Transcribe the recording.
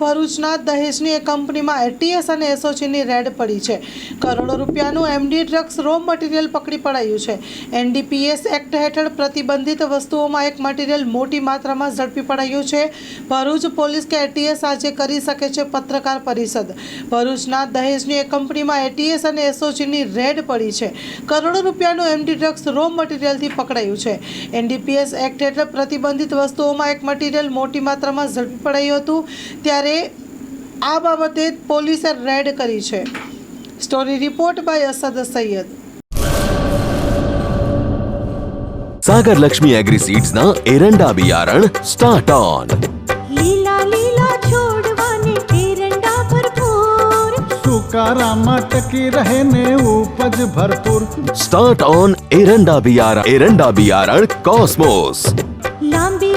ભરૂચના દહેજની એક કંપનીમાં એટીએસ અને એસઓજીની રેડ પડી છે. કરોડો રૂપિયાનું એમડી ડ્રગ્સ રો મટીરિયલ પકડી પડાયું છે. એનડીપીએસ એક્ટ હેઠળ પ્રતિબંધિત વસ્તુઓમાં એક મટીરિયલ મોટી માત્રામાં ઝડપી પડાયું છે. ભરૂચ પોલીસ કે એટીએસ આજે કરી શકે છે પત્રકાર પરિષદ. ભરૂચના દહેજની એક કંપનીમાં એટીએસ અને એસઓજીની રેડ પડી છે. કરોડો રૂપિયાનું એમડી ડ્રગ્સ રો મટીરિયલથી પકડાયું છે. એનડીપીએસ એક્ટ હેઠળ પ્રતિબંધિત વસ્તુઓમાં એક મટીરિયલ મોટી માત્રામાં ઝડપી પડાયું હતું. ત્યારે ત્યારે આ બાબતે પોલીસે રેડ કરી છે. Story report by Asad Saiyed. Sagar Lakshmi agri seeds ના એરંડા બિયારણ સ્ટાર્ટ ઓન લીલા લીલા છોડવાને એરંડા ભરપૂર. સુકારામાં ટકી રહે ને ઉપજ ભરપૂર. સ્ટાર્ટ ઓન એરંડા બિયારણ એરંડા બિયારણ કોસ્મોસ લાંબી